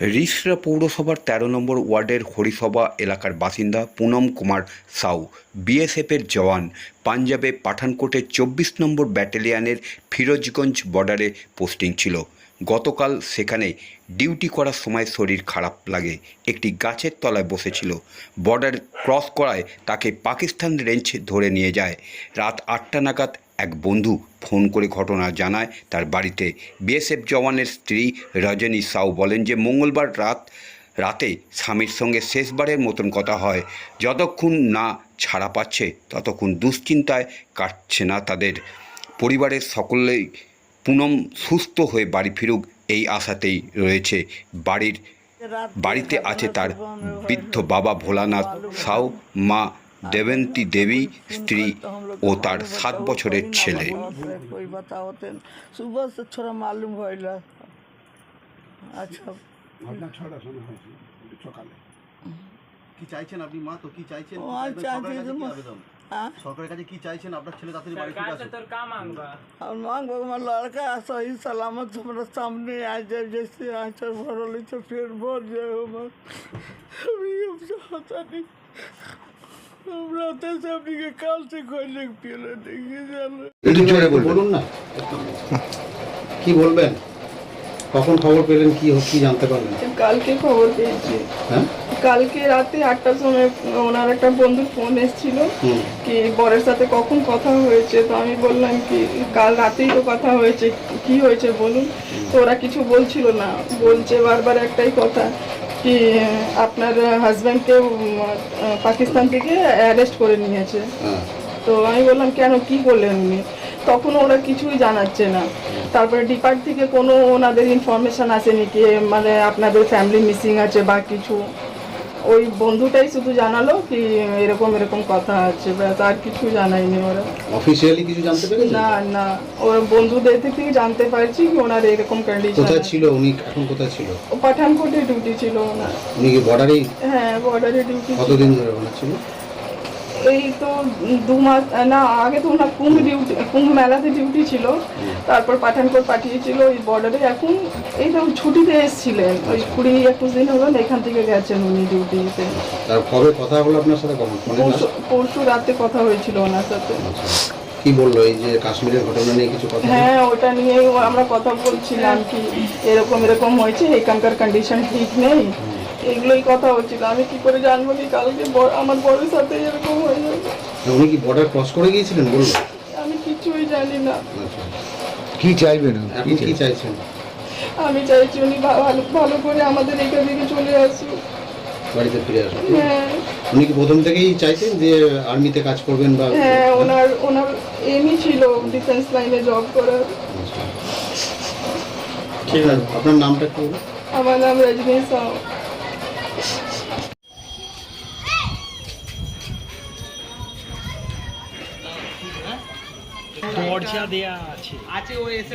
রিসরা পৌরসভার তেরো নম্বর ওয়ার্ডের হরিসভা এলাকার বাসিন্দা পুনম কুমার সাউ, বিএসএফের জওয়ান, পাঞ্জাবে পাঠানকোটের চব্বিশ নম্বর ব্যাটালিয়নের ফিরোজগঞ্জ বর্ডারে পোস্টিং ছিল। গতকাল সেখানে ডিউটি করার সময় শরীর খারাপ লাগে, একটি গাছের তলায় বসেছিল। বর্ডার ক্রস করায় তাকে পাকিস্তান রেঞ্জ ধরে নিয়ে যায়। রাত আটটা নাগাদ এক বন্ধু ফোন করে ঘটনা জানায় তার বাড়িতে। বিএসএফ জওয়ানের স্ত্রী রজনী সাউ বলেন যে, মঙ্গলবার রাত, রাতে স্বামীর সঙ্গে শেষবারের মতন কথা হয়। যতক্ষণ না ছাড়া পাচ্ছে, ততক্ষণ দুশ্চিন্তায় কাটছে না তাদের। পরিবারের সকলেই পুনম সুস্থ হয়ে বাড়ি ফিরুক, এই আশাতেই রয়েছে বাড়ির, বাড়িতে আছে তার বৃদ্ধ বাবা ভোলানাথ সাউ, মা দেবন্তী দেবী স্ত্রী ও তার সাত বছরের ছেলে कोई बताओ तो सुबह से थोड़ा मालूम भइला अच्छा ঘটনা ছটা শোনা হয়েছে সকালে কি চাইছেন আপনি মা তো কি চাইছেন ও, কি চাইবেন? চাইছি সরকারের কাছে যে কি মা- আবেদন हाँ সরকারের কাছে কি চাইছেন আপনার ছেলে তাড়াতাড়ি বাড়ি ফিরে सरकार से আসুক तो का मांगबा और मांग भगवान लड़का सही सलामत हमारा सामने आ जाए जैसे आंचल भरल है तो फिर भर जाए हमर अभी हम चाहता नहीं একটু জোরে বলুন না। কি বলবেন? কখন খবর পেলেন? কি কি জানতে পারলেন? কালকে খবর পেয়েছি। হ্যাঁ? কালকে রাতে আটটার সময় ওনার একটা বন্ধুর ফোন এসেছিল কি বরের সাথে কখন কথা হয়েছে? তো আমি বললাম কি কাল রাতেই তো কথা হয়েছে কি হয়েছে বলুন? তো ওরা কিছু বলছিল না। বলছে বারবার একটাই কথা কি আপনার হাজব্যান্ডকে পাকিস্তান থেকে অ্যারেস্ট করে নিয়েছে। হ্যাঁ। তো আমি বললাম কেন? কি করলেন উনি? তখন ওরা কিছুই জানাচ্ছে না। তারপরে ডিপার্ট থেকে কোনো ওনাদের ইনফরমেশান আসেনি কি মানে আপনাদের ফ্যামিলি মিসিং আছে বা কিছু। ওই বন্ধুটাই শুধু জানালো কি এরকম এরকম কথা আছে ব্যাস আর কিছু জানাইনি ওরা। অফিসিয়ালি কিছু জানতে পেরেছি? না না ওর বন্ধুদের থেকে জানতে পারছি কি ওনার এরকম কন্ডিশন কোথায় ছিল? উনি এখন কোথায় ছিল? পাঠানকোটে ডিউটি ছিল ওনার। উনি কি বর্ডারে হ্যাঁ বর্ডারে ডিউটি কতদিন ধরে ওনার ছিল? এই তো দু মাস না আগে তো ওনার কুম্ভ ডিউটি কুম্ভ মেলাতে ডিউটি ছিল। তারপর পাঠানকোট পাঠিয়েছিল ওই বর্ডারে এখন এই তো ছুটিতে এসেছিলেন। ওই কুড়ি একুশ দিন হলো এখান থেকে গেছেন উনি ডিউটিতে কবে কথা হলো আপনার সাথে পরশু পরশু রাতে কথা হয়েছিল ওনার সাথে। কি বলল এই যে কাশ্মীরের ঘটনা নিয়ে কিছু কথা? হ্যাঁ ওটা নিয়েই আমরা কথা বলছিলাম কি এরকম এরকম হয়েছে এখানকার কন্ডিশন ঠিক নেই। এগুলোই কথা হচ্ছিল। আমি কি করে জানব কি কালকে আমার বড়ের সাথে এরকম হয়ে যাবে? উনি কি বর্ডার ক্রস করে গিয়েছিলেন বলুন? আমি কিছুই জানি না। আচ্ছা। কি চাইবেন এখন কি চাইছেন? আমি চাইছি উনি ভালো ভালো করে আমাদের এখান থেকে চলে আসুক। বাড়িতে ফিরে আসুন হ্যাঁ। উনি কি প্রথম থেকেই চাইছেন যে আর্মিতে কাজ করবেন বা হ্যাঁ ওনার ওনার এমই ছিল ডিফেন্স লাইনে জব করার। ঠিক আছে আপনার নামটা বলুন। আমার নাম রজনী সাউ দরজা দেয়া আছে। আছে ও এসে